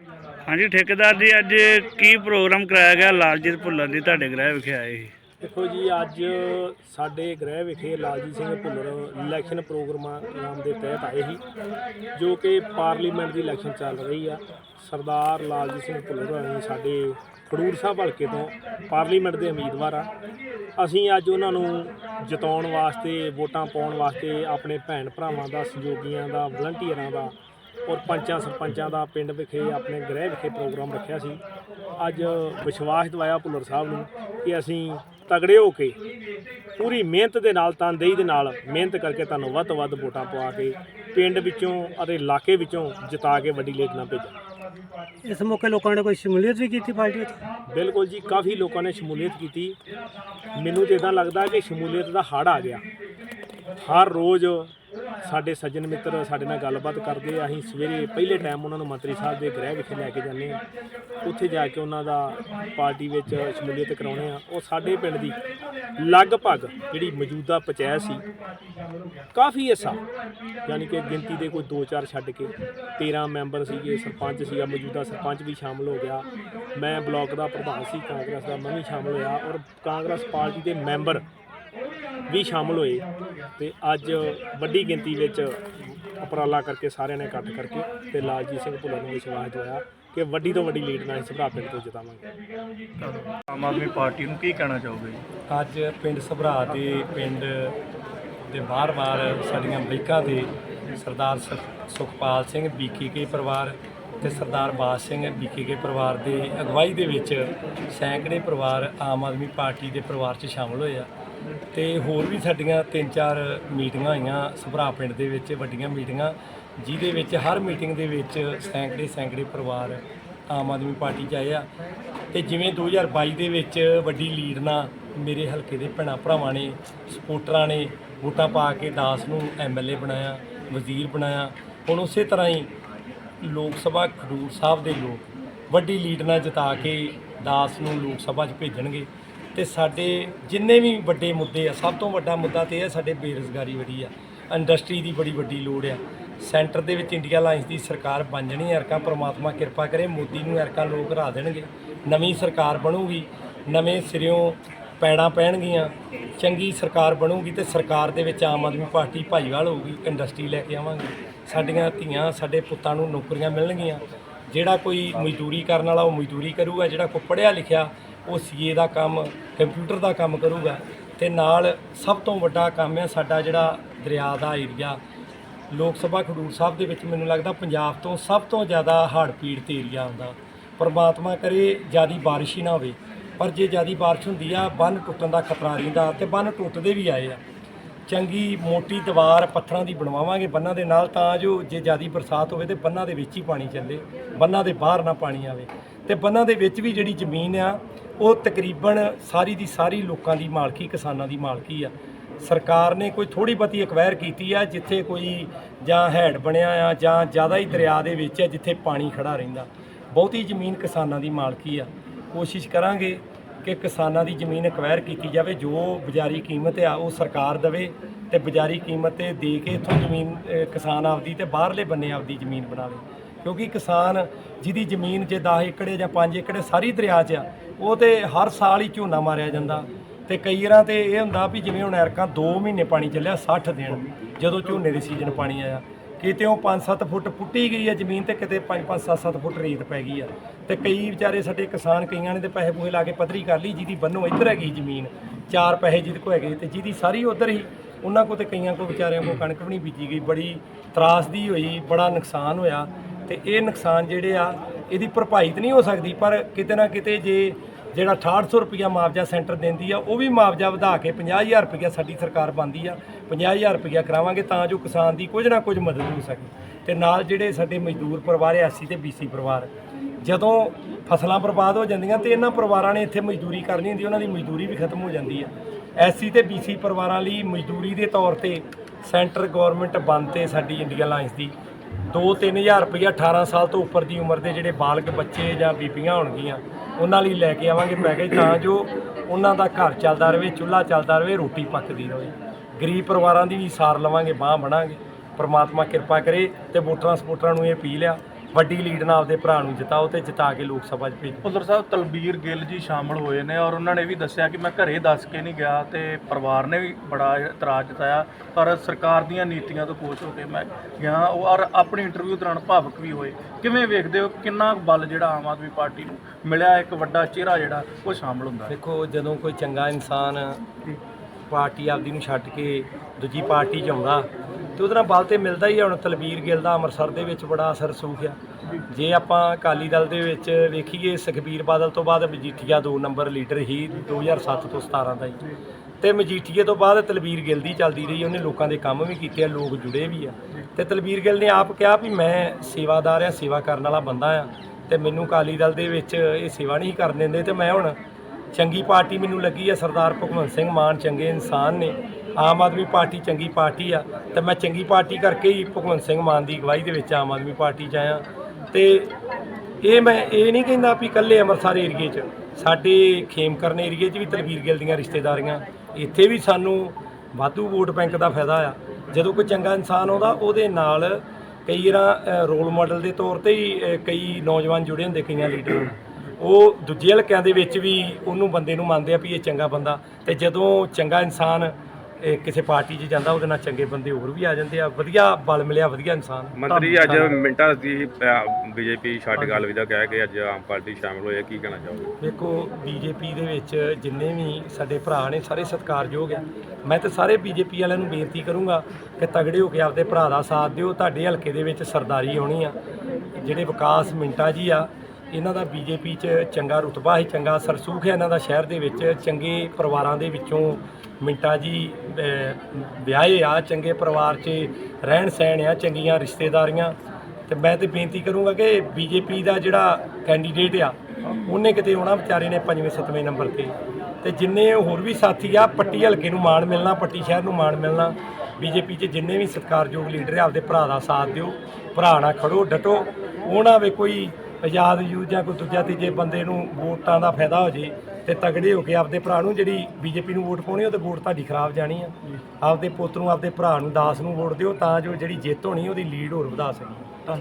ਹਾਂਜੀ, ਠੇਕੇਦਾਰ ਜੀ, ਅੱਜ ਕੀ ਪ੍ਰੋਗਰਾਮ ਕਰਾਇਆ ਗਿਆ? ਲਾਲਜੀਤ ਭੁੱਲਰ ਦੀ ਤੁਹਾਡੇ ਗ੍ਰਹਿ ਵਿਖੇ ਆਏ ਸੀ। ਦੇਖੋ ਜੀ, ਅੱਜ ਸਾਡੇ ਗ੍ਰਹਿ ਵਿਖੇ ਲਾਲਜੀਤ ਸਿੰਘ ਭੁੱਲਰ ਇਲੈਕਸ਼ਨ ਪ੍ਰੋਗਰਾਮ ਦੇ ਤਹਿਤ ਆਏ ਸੀ, ਜੋ ਕਿ ਪਾਰਲੀਮੈਂਟ ਦੀ ਇਲੈਕਸ਼ਨ ਚੱਲ ਰਹੀ ਆ। ਸਰਦਾਰ ਲਾਲਜੀਤ ਸਿੰਘ ਭੁੱਲਰ ਹੋਣੀ ਸਾਡੇ ਖਡੂਰ ਸਾਹਿਬ ਹਲਕੇ ਤੋਂ ਪਾਰਲੀਮੈਂਟ ਦੇ ਉਮੀਦਵਾਰ ਆ। ਅਸੀਂ ਅੱਜ ਉਹਨਾਂ ਨੂੰ ਜਿਤਾਉਣ ਵਾਸਤੇ, ਵੋਟਾਂ ਪਾਉਣ ਵਾਸਤੇ ਆਪਣੇ ਭੈਣ ਭਰਾਵਾਂ ਦਾ ਸਹਿਯੋਗੀਆਂ ਦਾ ਵਲੰਟੀਅਰਾਂ ਦਾ ਔਰ ਪੰਚਾਂ ਸਰਪੰਚਾਂ ਦਾ ਪਿੰਡ ਵਿਖੇ ਆਪਣੇ ਗ੍ਰਹਿ ਵਿਖੇ ਪ੍ਰੋਗਰਾਮ ਰੱਖਿਆ ਸੀ। ਅੱਜ ਵਿਸ਼ਵਾਸ ਦਿਵਾਇਆ ਭੁੱਲਰ ਸਾਹਿਬ ਨੂੰ ਕਿ ਅਸੀਂ ਤਗੜੇ ਹੋ ਕੇ ਪੂਰੀ ਮਿਹਨਤ ਦੇ ਨਾਲ ਤਨਦੇਹੀ ਦੇ ਨਾਲ ਮਿਹਨਤ ਕਰਕੇ ਤੁਹਾਨੂੰ ਵੱਧ ਤੋਂ ਵੱਧ ਵੋਟਾਂ ਪਵਾ ਕੇ ਪਿੰਡ ਵਿੱਚੋਂ ਅਤੇ ਇਲਾਕੇ ਵਿੱਚੋਂ ਜਿਤਾ ਕੇ ਵੱਡੀ ਨਾਲ ਭੇਜਾਂ। ਇਸ ਮੌਕੇ ਲੋਕਾਂ ਨੇ ਕੋਈ ਸ਼ਮੂਲੀਅਤ ਵੀ ਕੀਤੀ ਪਾਰਟੀ ਵਿੱਚ? ਬਿਲਕੁਲ ਜੀ ਕਾਫੀ ਲੋਕਾਂ ਨੇ ਸ਼ਮੂਲੀਅਤ ਕੀਤੀ। ਮੈਨੂੰ ਤੇ ਇਦਾਂ ਲੱਗਦਾ ਕਿ ਸ਼ਮੂਲੀਅਤ ਦਾ ਹੜ ਆ ਗਿਆ। ਹਰ ਰੋਜ਼ ਸਾਡੇ ਸੱਜਣ ਮਿੱਤਰ ਸਾਡੇ ਨਾਲ ਗੱਲਬਾਤ ਕਰਦੇ ਆ। ਅਸੀਂ ਸਵੇਰੇ ਪਹਿਲੇ ਟਾਈਮ ਉਹਨਾਂ ਨੂੰ ਮੰਤਰੀ ਸਾਹਿਬ ਦੇ ਗ੍ਰਹਿ ਵਿਖੇ ਲੈ ਕੇ ਜਾਂਦੇ ਆ। ਉੱਥੇ ਜਾ ਕੇ ਉਹਨਾਂ ਦਾ ਪਾਰਟੀ ਵਿੱਚ ਸ਼ਮੂਲੀਅਤ ਕਰਾਉਣੇ ਆ। ਉਹ ਸਾਡੇ ਪਿੰਡ ਦੀ ਲਗਭਗ ਜਿਹੜੀ ਮੌਜੂਦਾ ਪੰਚਾਇਤ ਸੀ, ਕਾਫੀ ਹਿੱਸਾ, ਯਾਨੀ ਕਿ ਗਿਣਤੀ ਦੇ ਕੋਈ 2-4 ਛੱਡ ਕੇ 13 ਮੈਂਬਰ ਸੀਗੇ, ਸਰਪੰਚ ਸੀਗਾ, ਮੌਜੂਦਾ ਸਰਪੰਚ ਵੀ ਸ਼ਾਮਲ ਹੋ ਗਿਆ। ਮੈਂ ਬਲਾਕ ਦਾ ਪ੍ਰਧਾਨ ਸੀ, ਕਾਂਗਰਸ ਦਾ ਮੈਂ ਵੀ ਸ਼ਾਮਲ ਹੋਇਆ ਔਰ ਕਾਂਗਰਸ ਪਾਰਟੀ ਦੇ ਮੈਂਬਰ ਵੀ ਸ਼ਾਮਲ ਹੋਏ। ਤੇ ਅੱਜ ਵੱਡੀ ਗਿਣਤੀ ਵਿੱਚ ਉਪਰਾਲਾ ਕਰਕੇ ਸਾਰਿਆਂ ਨੇ ਇਕੱਠ ਕਰਕੇ ਤੇ ਲਾਲਜੀਤ ਸਿੰਘ ਭੁੱਲਰ ਨੂੰ ਵਿਸ਼ਵਾਸ ਦਿਵਾਇਆ ਕਿ ਵੱਡੀ ਤੋਂ ਵੱਡੀ ਲੀਡ ਨਾਲ ਇਸ ਭਰਾ ਪਿੰਡ ਤੋਂ ਜਿਤਾਵਾਂਗੇ। ਆਮ ਆਦਮੀ ਪਾਰਟੀ ਨੂੰ ਕੀ ਕਹਿਣਾ ਚਾਹੋਗੇ ਅੱਜ ਪਿੰਡ ਸਭਰਾ ਦੇ ਪਿੰਡ ਦੇ ਬਾਹਰ-ਬਾਹਰ ਸਾਡੀਆਂ ਬਾਈਕਾਂ ਦੇ ਸਰਦਾਰ ਸੁਖ- ਸੁਖਪਾਲ ਸਿੰਘ ਬੀਕੇਕੇ ਪਰਿਵਾਰ ਤੇ ਸਰਦਾਰ ਬਾਜ ਸਿੰਘ ਬੀਕੇਕੇ ਪਰਿਵਾਰ ਦੇ ਅਗਵਾਈ ਦੇ ਵਿੱਚ ਸੈਂਕੜੇ ਪਰਿਵਾਰ ਆਮ ਆਦਮੀ ਪਾਰਟੀ ਦੇ ਪਰਿਵਾਰ 'ਚ ਸ਼ਾਮਲ ਹੋਏ ਆ। ਤੇ ਹੋਰ ਵੀ ਸਾਡੀਆਂ ਤਿੰਨ ਚਾਰ ਮੀਟਿੰਗਾਂ ਹੋਈਆਂ ਸਭਰਾ ਪਿੰਡ ਦੇ ਵਿੱਚ, ਵੱਡੀਆਂ ਮੀਟਿੰਗਾਂ, ਜਿਹਦੇ ਵਿੱਚ ਹਰ ਮੀਟਿੰਗ ਦੇ ਵਿੱਚ ਸੈਂਕੜੇ ਸੈਂਕੜੇ ਪਰਿਵਾਰ ਆਮ ਆਦਮੀ ਪਾਰਟੀ 'ਚ ਆਏ ਆ। ਤੇ ਜਿਵੇਂ 2022 ਦੇ ਵਿੱਚ ਵੱਡੀ ਲੀਡ ਨਾਲ ਮੇਰੇ ਹਲਕੇ ਦੇ ਭੈਣਾਂ ਭਰਾਵਾਂ ਨੇ ਸਪੋਰਟਰਾਂ ਨੇ ਵੋਟਾਂ ਪਾ ਕੇ ਦਾਸ ਨੂੰ ਐਮਐਲਏ ਬਣਾਇਆ, ਵਜ਼ੀਰ ਬਣਾਇਆ। ਹੁਣ ਉਸੇ ਤਰ੍ਹਾਂ ਹੀ ਲੋਕ ਸਭਾ ਖਡੂਰ ਸਾਹਿਬ ਦੇ ਲੋਕ ਵੱਡੀ ਲੀਡ ਨਾਲ ਜਿਤਾ ਕੇ ਦਾਸ ਨੂੰ ਲੋਕ ਸਭਾ 'ਚ ਭੇਜਣਗੇ। ਤੇ ਸਾਡੇ ਜਿੰਨੇ ਵੀ ਵੱਡੇ ਮੁੱਦੇ ਆ, ਸਭ ਤੋਂ ਵੱਡਾ ਮੁੱਦਾ ਤੇ ਇਹ ਹੈ ਸਾਡੇ ਬੇਰੁਜ਼ਗਾਰੀ ਬੜੀ ਆ। ਇੰਡਸਟਰੀ ਦੀ ਬੜੀ ਵੱਡੀ ਲੋੜ ਆ। ਸੈਂਟਰ ਦੇ ਵਿੱਚ ਇੰਡੀਆ ਅਲਾਈਅੰਸ ਦੀ ਸਰਕਾਰ ਬਣ ਜਾਣੀ ਅਰਕਾ ਪ੍ਰਮਾਤਮਾ ਕਿਰਪਾ ਕਰੇ, ਮੋਦੀ ਨੂੰ ਅਰਕਾ ਲੋਕ ਹਰਾ ਦੇਣਗੇ। ਨਵੀਂ ਸਰਕਾਰ ਬਣੂਗੀ, ਨਵੇਂ ਸਿਰਿਓਂ ਪੈੜਾਂ ਪੈਣਗੀਆਂ, ਚੰਗੀ ਸਰਕਾਰ ਬਣੂਗੀ ਤੇ ਸਰਕਾਰ ਦੇ ਵਿੱਚ ਆਮ ਆਦਮੀ ਪਾਰਟੀ ਭਾਈਵਾਲ ਹੋਊਗੀ, ਇੰਡਸਟਰੀ ਲੈ ਕੇ ਆਵਾਂਗੇ। ਸਾਡੀਆਂ ਧੀਆਂ, ਸਾਡੇ ਪੁੱਤਾਂ ਨੂੰ ਨੌਕਰੀਆਂ ਮਿਲਣਗੀਆਂ। ਜਿਹੜਾ ਕੋਈ ਮਜ਼ਦੂਰੀ ਕਰਨ ਵਾਲਾ ਉਹ ਮਜ਼ਦੂਰੀ ਕਰੂਗਾ, ਜਿਹੜਾ ਕੋਈ ਪੜ੍ਹਿਆ ਲਿਖਿਆ ਉਹ ਸੀਏ ਦਾ ਕੰਮ ਕੰਪਿਊਟਰ ਦਾ ਕੰਮ ਕਰੂਗਾ ਤੇ ਨਾਲ ਸਭ ਤੋਂ ਵੱਡਾ ਕੰਮ ਹੈ ਸਾਡਾ ਜਿਹੜਾ ਦਰਿਆ ਦਾ ਏਰੀਆ ਲੋਕ ਸਭਾ ਖਡੂਰ ਸਾਹਿਬ ਦੇ ਵਿੱਚ ਮੈਨੂੰ ਲੱਗਦਾ ਪੰਜਾਬ ਤੋਂ ਸਭ ਤੋਂ ਜ਼ਿਆਦਾ ਹੜ੍ਹ ਪੀੜਤ ਏਰੀਆ ਆਉਂਦਾ ਪਰਮਾਤਮਾ ਕਰੇ ਜਿਆਦੀ ਬਾਰਿਸ਼ ਹੀ ਨਾ ਹੋਵੇ, ਪਰ ਜੇ ਜਿਆਦੀ ਬਾਰਿਸ਼ ਹੁੰਦੀ ਆ, ਬੰਨ ਟੁੱਟਣ ਦਾ ਖਤਰਾ ਰਹਿੰਦਾ ਤੇ ਬੰਨ ਟੁੱਟਦੇ ਵੀ ਆਏ ਆ। ਚੰਗੀ ਮੋਟੀ ਦੀਵਾਰ ਪੱਥਰਾਂ ਦੀ ਬਣਵਾਵਾਂਗੇ ਬੰਨਾਂ ਦੇ ਨਾਲ ਤਾਂ ਜੋ ਜੇ ਜਿਆਦੀ ਬਰਸਾਤ ਹੋਵੇ ਤੇ ਬੰਨਾਂ ਦੇ ਵਿੱਚ ਹੀ ਪਾਣੀ ਚੱਲੇ, ਬੰਨਾਂ ਦੇ ਬਾਹਰ ਨਾ ਪਾਣੀ ਆਵੇ। ਤੇ ਬੰਨਾਂ ਦੇ ਵਿੱਚ ਵੀ ਜਿਹੜੀ ਜ਼ਮੀਨ ਆ, ਉਹ ਤਕਰੀਬਨ ਸਾਰੀ ਦੀ ਸਾਰੀ ਲੋਕਾਂ ਦੀ ਮਾਲਕੀ, ਕਿਸਾਨਾਂ ਦੀ ਮਾਲਕੀ ਆ। ਸਰਕਾਰ ਨੇ ਕੋਈ ਥੋੜੀ ਬਹੁਤੀ ਅਕਵਾਇਰ ਕੀਤੀ ਆ, ਜਿੱਥੇ ਕੋਈ ਜਾਂ ਹੈਡ ਬਣਿਆ ਆ, ਜਾਂ ਜ਼ਿਆਦਾ ਹੀ ਦਰਿਆ ਦੇ ਵਿੱਚ ਆ, ਜਿੱਥੇ ਪਾਣੀ ਖੜਾ ਰਹਿੰਦਾ। ਬਹੁਤੀ ਜ਼ਮੀਨ ਕਿਸਾਨਾਂ ਦੀ ਮਾਲਕੀ ਆ। ਕੋਸ਼ਿਸ਼ ਕਰਾਂਗੇ ਕਿ ਕਿਸਾਨਾਂ ਦੀ ਜ਼ਮੀਨ ਅਕਵਾਇਰ ਕੀਤੀ ਜਾਵੇ, ਜੋ ਬਾਜ਼ਾਰੀ ਕੀਮਤ ਆ, ਉਹ ਸਰਕਾਰ ਦੇਵੇ ਤੇ ਬਾਜ਼ਾਰੀ ਕੀਮਤ ਤੇ ਦੇ ਕੇ ਇੱਥੋਂ ਜ਼ਮੀਨ ਕਿਸਾਨ ਆਪਦੀ ਤੇ ਬਾਹਰਲੇ ਬੰਨੇ ਆਪਦੀ ਜ਼ਮੀਨ ਬਣਾਵੇ ਕਿਉਂਕਿ ਕਿਸਾਨ ਜਿਹਦੀ ਜ਼ਮੀਨ ਜੇ 10 ਏਕੜ ਜਾਂ 5 ਏਕੜ ਸਾਰੀ ਦਰਿਆ 'ਚ ਆ, ਉਹ ਤੇ ਹਰ ਸਾਲ ਹੀ ਝੋਨਾ ਮਾਰਿਆ ਜਾਂਦਾ। ਤੇ ਕਈ ਵਾਰਾਂ ਤੇ ਇਹ ਹੁੰਦਾ ਵੀ ਜਿਵੇਂ ਹੁਣ ਐਰਕਾਂ 2 ਮਹੀਨੇ ਪਾਣੀ ਚੱਲਿਆ 60 ਦਿਨ ਜਦੋਂ ਝੋਨੇ ਦੇ ਸੀਜ਼ਨ ਪਾਣੀ ਆਇਆ। ਕਿਤੇ ਉਹ 5-7 ਫੁੱਟ ਪੁੱਟੀ ਗਈ ਹੈ ਜ਼ਮੀਨ ਤੇ, ਕਿਤੇ 5-5 7-7 ਫੁੱਟ ਰੇਤ ਪੈ ਗਈ ਆ। ਤੇ ਕਈ ਵਿਚਾਰੇ ਸਾਡੇ ਕਿਸਾਨ, ਕਈਆਂ ਨੇ ਤੇ ਪੈਸੇ ਪੂਹੇ ਲਾ ਕੇ ਪੱਧਰੀ ਕਰ ਲਈ, ਜਿਹਦੀ ਬੰਨੋ ਇੱਧਰ ਹੈਗੀ ਜ਼ਮੀਨ, ਚਾਰ ਪੈਸੇ ਜਿਹਦੇ ਕੋ ਹੈਗੇ ਤੇ ਜਿਹਦੀ ਸਾਰੀ ਉਧਰ ਹੀ, ਉਹਨਾਂ ਕੋ ਤੇ ਕਈਆਂ ਕੋ ਵਿਚਾਰਿਆਂ ਕੋ ਕਣਕ ਵੀ ਨਹੀਂ ਬੀਜੀ ਗਈ। ਬੜੀ ਤਰਾਸਦੀ ਹੋਈ, ਬੜਾ ਨੁਕਸਾਨ ਹੋਇਆ। ਤੇ ਇਹ ਨੁਕਸਾਨ ਜਿਹੜੇ ਆ, ਇਹਦੀ ਭਰਪਾਈ ਤਾਂ ਨਹੀਂ ਹੋ ਸਕਦੀ, ਪਰ ਕਿਤੇ ਨਾ ਕਿਤੇ ਜੇ ਜਿਹੜਾ 6800 ਰੁਪਇਆ ਮੁਆਵਜ਼ਾ ਸੈਂਟਰ ਦਿੰਦੀ ਆ, ਉਹ ਵੀ ਮੁਆਵਜ਼ਾ ਵਧਾ ਕੇ 50000 ਰੁਪਇਆ ਸਾਡੀ ਸਰਕਾਰ ਬੰਦੀ ਆ 50000 ਰੁਪਇਆ ਕਰਾਵਾਂਗੇ ਤਾਂ ਜੋ ਕਿਸਾਨ ਦੀ ਕੁਝ ਨਾ ਕੁਝ ਮਦਦ ਹੋ ਸਕੇ। ਤੇ ਨਾਲ ਜਿਹੜੇ ਸਾਡੇ ਮਜ਼ਦੂਰ ਪਰਿਵਾਰ ਆ ਐਸਸੀ ਤੇ ਬੀਸੀ ਪਰਿਵਾਰ, ਜਦੋਂ ਫਸਲਾਂ ਬਰਬਾਦ ਹੋ ਜਾਂਦੀਆਂ ਤੇ ਇਹਨਾਂ ਪਰਿਵਾਰਾਂ ਨੇ ਇੱਥੇ ਮਜ਼ਦੂਰੀ ਕਰਨੀ ਹੁੰਦੀ, ਉਹਨਾਂ ਦੀ ਮਜ਼ਦੂਰੀ ਵੀ ਖਤਮ ਹੋ ਜਾਂਦੀ ਆ। ਐਸਸੀ ਤੇ ਬੀਸੀ ਪਰਿਵਾਰਾਂ ਲਈ ਮਜ਼ਦੂਰੀ ਦੇ ਤੌਰ ਤੇ ਸੈਂਟਰ ਗਵਰਨਮੈਂਟ ਬੰਦ ਤੇ ਸਾਡੀ ਇੰਡੀਆ ਅਲਾਈਅੰਸ ਦੀ 2-3000 ਰੁਪਇਆ 18 ਸਾਲ ਤੋਂ ਉੱਪਰ ਦੀ ਉਮਰ ਦੇ ਜਿਹੜੇ ਬਾਲਗ ਬੱਚੇ ਜਾਂ ਬੀਬੀਆਂ ਹੋਣਗੀਆਂ, ਉਹਨਾਂ ਲਈ ਲੈ ਕੇ ਆਵਾਂਗੇ ਪੈਕੇਜ ਤਾਂ ਜੋ ਉਹਨਾਂ ਦਾ ਘਰ ਚੱਲਦਾ ਰਹੇ, ਚੁੱਲ੍ਹਾ ਚੱਲਦਾ ਰਹੇ, ਰੋਟੀ ਪੱਕਦੀ ਰਹੇ। ਗਰੀਬ ਪਰਿਵਾਰਾਂ ਦੀ ਵੀ ਸਾਰ ਲਵਾਂਗੇ, ਬਾਹ ਬਣਾਂਗੇ। ਪਰਮਾਤਮਾ ਕਿਰਪਾ ਕਰੇ ਤੇ ਵੋਟਰਾਂ ਸਪੋਰਟਰਾਂ ਨੂੰ ਇਹ ਅਪੀਲ ਆ ਵੱਡੀ ਲੀਡ ਨਾਲ ਆਪਦੇ ਭਰਾ ਨੂੰ ਜਿਤਾਓ ਤੇ ਜਿਤਾ ਕੇ ਲੋਕ ਸਭਾ 'ਚ ਭੇਜੋ ਭੁੱਲਰ ਸਾਹਿਬ ਤਲਬੀਰ ਗਿੱਲ ਜੀ ਸ਼ਾਮਲ ਹੋਏ ਨੇ ਔਰ ਉਹਨਾਂ ਨੇ ਵੀ ਦੱਸਿਆ ਕਿ ਮੈਂ ਘਰੇ ਦੱਸ ਕੇ ਨਹੀਂ ਗਿਆ ਤੇ ਪਰਿਵਾਰ ਨੇ ਵੀ ਬੜਾ ਇਤਰਾਜ਼ ਜਤਾਇਆ ਪਰ ਸਰਕਾਰ ਦੀਆਂ ਨੀਤੀਆਂ ਤੋਂ ਖੁਸ਼ ਹੋ ਕੇ ਮੈਂ ਗਿਆ ਉਹ ਔਰ ਆਪਣੀ ਇੰਟਰਵਿਊ ਦੌਰਾਨ ਭਾਵਕ ਵੀ ਹੋਏ। ਕਿਵੇਂ ਵੇਖਦੇ ਹੋ ਕਿੰਨਾ ਕੁ ਬਲ ਜਿਹੜਾ ਆਮ ਆਦਮੀ ਪਾਰਟੀ ਨੂੰ ਮਿਲਿਆ ਇੱਕ ਵੱਡਾ ਚਿਹਰਾ ਜਿਹੜਾ ਉਹ ਸ਼ਾਮਲ ਹੁੰਦਾ ਦੇਖੋ ਜਦੋਂ ਕੋਈ ਚੰਗਾ ਇਨਸਾਨ ਪਾਰਟੀ ਆਪਦੀ ਨੂੰ ਛੱਡ ਕੇ ਦੂਜੀ ਪਾਰਟੀ 'ਚ ਆਉਂਦਾ ਤੇ ਉਹਦੇ ਨਾਲ ਬਲ ਤੇ ਮਿਲਦਾ ਹੀ ਆ। ਹੁਣ ਤਲਵੀਰ ਗਿੱਲ ਦਾ ਅੰਮ੍ਰਿਤਸਰ ਦੇ ਵਿੱਚ ਬੜਾ ਅਸਰ ਸੂਖ ਆ। ਜੇ ਆਪਾਂ ਅਕਾਲੀ ਦਲ ਦੇ ਵਿੱਚ ਵੇਖੀਏ, ਸੁਖਬੀਰ ਬਾਦਲ ਤੋਂ ਬਾਅਦ ਮਜੀਠੀਆ ਦੋ ਨੰਬਰ ਲੀਡਰ ਹੀ 2007 ਤੋਂ 17 ਦਾ ਹੀ। ਤੇ ਮਜੀਠੀਏ ਤੋਂ ਬਾਅਦ ਤਲਵੀਰ ਗਿੱਲ ਦੀ ਚੱਲਦੀ ਰਹੀ, ਉਹਨੇ ਲੋਕਾਂ ਦੇ ਕੰਮ ਵੀ ਕੀਤੇ ਆ, ਲੋਕ ਜੁੜੇ ਵੀ ਆ। ਤੇ ਤਲਵੀਰ ਗਿੱਲ ਨੇ ਆਪ ਕਿਹਾ ਵੀ ਮੈਂ ਸੇਵਾਦਾਰ ਆ, ਸੇਵਾ ਕਰਨ ਵਾਲਾ ਬੰਦਾ ਆ। ਤੇ ਮੈਨੂੰ ਅਕਾਲੀ ਦਲ ਦੇ ਵਿੱਚ ਇਹ ਸੇਵਾ ਨਹੀਂ ਕਰਨ ਦਿੰਦੇ, ਤੇ ਮੈਂ ਹੁਣ ਚੰਗੀ ਪਾਰਟੀ ਮੈਨੂੰ ਲੱਗੀ ਆ, ਸਰਦਾਰ ਭਗਵੰਤ ਸਿੰਘ ਮਾਨ ਚੰਗੇ ਇਨਸਾਨ ਨੇ। ਆਮ ਆਦਮੀ ਪਾਰਟੀ ਚੰਗੀ ਪਾਰਟੀ ਆ ਤੇ ਮੈਂ ਚੰਗੀ ਪਾਰਟੀ ਕਰਕੇ ਹੀ ਭਗਵੰਤ ਸਿੰਘ ਮਾਨ ਦੀ ਅਗਵਾਈ ਦੇ ਵਿੱਚ ਆਮ ਆਦਮੀ ਪਾਰਟੀ 'ਚ ਆਇਆ। ਤੇ ਇਹ ਮੈਂ ਇਹ ਨਹੀਂ ਕਹਿੰਦਾ ਵੀ ਇਕੱਲੇ ਅੰਮ੍ਰਿਤਸਰ ਏਰੀਏ 'ਚ, ਸਾਡੇ ਖੇਮਕਰਨ ਏਰੀਏ 'ਚ ਵੀ ਤਲਵੀਰ ਗਿੱਲ ਦੀਆਂ ਰਿਸ਼ਤੇਦਾਰੀਆਂ, ਇੱਥੇ ਵੀ ਸਾਨੂੰ ਵਾਧੂ ਵੋਟ ਬੈਂਕ ਦਾ ਫਾਇਦਾ ਆ। ਜਦੋਂ ਕੋਈ ਚੰਗਾ ਇਨਸਾਨ ਆਉਂਦਾ, ਉਹਦੇ ਨਾਲ ਕਈ ਵਾਰ ਰੋਲ ਮਾਡਲ ਦੇ ਤੌਰ ਤੇ ਹੀ ਕਈ ਨੌਜਵਾਨ ਜੁੜੇ ਹੁੰਦੇ ਕਈਆਂ ਲੀਡਰ ਉਹ ਦੂਜੇ ਹਲਕਿਆਂ ਦੇ ਵਿੱਚ ਵੀ ਉਹਨੂੰ ਬੰਦੇ ਨੂੰ ਮੰਨਦੇ ਆ ਵੀ ਇਹ ਚੰਗਾ ਬੰਦਾ। ਤੇ ਜਦੋਂ ਚੰਗਾ ਇਨਸਾਨ ਇਹ ਕਿਸੇ ਪਾਰਟੀ 'ਚ ਜਾਂਦਾ ਉਹਦੇ ਨਾਲ ਚੰਗੇ ਬੰਦੇ ਹੋਰ ਵੀ ਆ ਜਾਂਦੇ ਆ। ਵਧੀਆ ਬਲ ਮਿਲਿਆ ਵਧੀਆ ਇਨਸਾਨ। ਮੰਤਰੀ ਅੱਜ ਮਿੰਟਾਂ ਦੀ ਬੀਜੇਪੀ ਛੱਡ ਗੱਲ ਵਿਦਾ ਕਹਿ ਕੇ ਅੱਜ ਆਮ ਪਾਰਟੀ ਸ਼ਾਮਲ ਹੋਏ ਕੀ ਕਹਿਣਾ ਚਾਹੋਗੇ? ਦੇਖੋ ਬੀਜੇਪੀ ਦੇ ਵਿੱਚ ਜਿੰਨੇ ਵੀ ਸਾਡੇ ਭਰਾ ਨੇ ਸਾਰੇ ਸਤਿਕਾਰਯੋਗ ਆ। ਮੈਂ ਤਾਂ ਸਾਰੇ ਬੀਜੇਪੀ ਵਾਲਿਆਂ ਨੂੰ ਬੇਨਤੀ ਕਰੂੰਗਾ ਕਿ ਤਗੜੇ ਹੋ ਕੇ ਆਪਦੇ ਭਰਾ ਦਾ ਸਾਥ ਦਿਓ। ਤੁਹਾਡੇ ਹਲਕੇ ਦੇ ਵਿੱਚ ਸਰਦਾਰੀ ਹੋਣੀ ਆ। ਜਿਹੜੇ ਵਿਕਾਸ ਮਿੰਟਾ ਜੀ ਆ ਇਹਨਾਂ ਦਾ ਬੀਜੇਪੀ 'ਚ ਚੰਗਾ ਰੁਤਬਾ ਹੈ ਚੰਗਾ ਸਰਸੂਖ ਹੈ ਇਹਨਾਂ ਦਾ ਸ਼ਹਿਰ ਦੇ ਵਿੱਚ। ਚੰਗੇ ਪਰਿਵਾਰਾਂ ਦੇ ਵਿੱਚੋਂ ਮਿੰਟਾ ਜੀ ਵਿਆਹੇ ਆ, ਚੰਗੇ ਪਰਿਵਾਰ 'ਚ ਰਹਿਣ ਸਹਿਣ ਆ, ਚੰਗੀਆਂ ਰਿਸ਼ਤੇਦਾਰੀਆਂ। ਤੇ ਮੈਂ ਤੇ ਬੇਨਤੀ ਕਰੂੰਗਾ ਕਿ ਬੀਜੇਪੀ ਦਾ ਜਿਹੜਾ ਕੈਂਡੀਡੇਟ ਆ, ਉਹਨੇ ਕਿਤੇ ਆਉਣਾ ਵਿਚਾਰੇ ਨੇ ਪੰਜਵੇਂ, ਸੱਤਵੇਂ ਨੰਬਰ ਤੇ। ਤੇ ਜਿੰਨੇ ਹੋਰ ਵੀ ਸਾਥੀ ਆ, ਪੱਟੀ ਹਲਕੇ ਨੂੰ ਮਾਣ ਮਿਲਣਾ, ਪੱਟੀ ਸ਼ਹਿਰ ਨੂੰ ਮਾਣ ਮਿਲਣਾ, ਬੀਜੇਪੀ 'ਚ ਜਿੰਨੇ ਵੀ ਸਤਿਕਾਰਯੋਗ ਲੀਡਰ ਆ, ਆਪਦੇ ਭਰਾ ਦਾ ਸਾਥ ਦਿਓ, ਭਰਾ ਨਾਲ ਖੜੋ, ਡਟੋ। ਉਹਨਾਂ ਵੇ ਕੋਈ ਆਜ਼ਾਦ ਯੂ ਜਾਂ ਕੋਈ ਦੂਜਾ ਤੀਜੇ ਬੰਦੇ ਨੂੰ ਵੋਟਾਂ ਦਾ ਫਾਇਦਾ ਹੋ ਜੇ ਤੇ ਤਗੜੇ ਹੋ ਕੇ ਆਪਦੇ ਭਰਾ ਨੂੰ ਜਿਹੜੀ ਬੀਜੇਪੀ ਨੂੰ ਵੋਟ ਪਾਉਣੀ ਉਹ ਤੇ ਵੋਟ ਤੁਹਾਡੀ ਖਰਾਬ ਜਾਣੀ ਆ। ਆਪਦੇ ਪੁੱਤ ਨੂੰ ਆਪਦੇ ਭਰਾ ਨੂੰ ਦਾਸ ਨੂੰ ਵੋਟ ਦਿਓ ਤਾਂ ਜੋ ਜਿਹੜੀ ਜਿੱਤ ਹੋਣੀ ਉਹਦੀ ਲੀਡ ਹੋਰ ਵਧਾ ਧੰਨਵਾਦ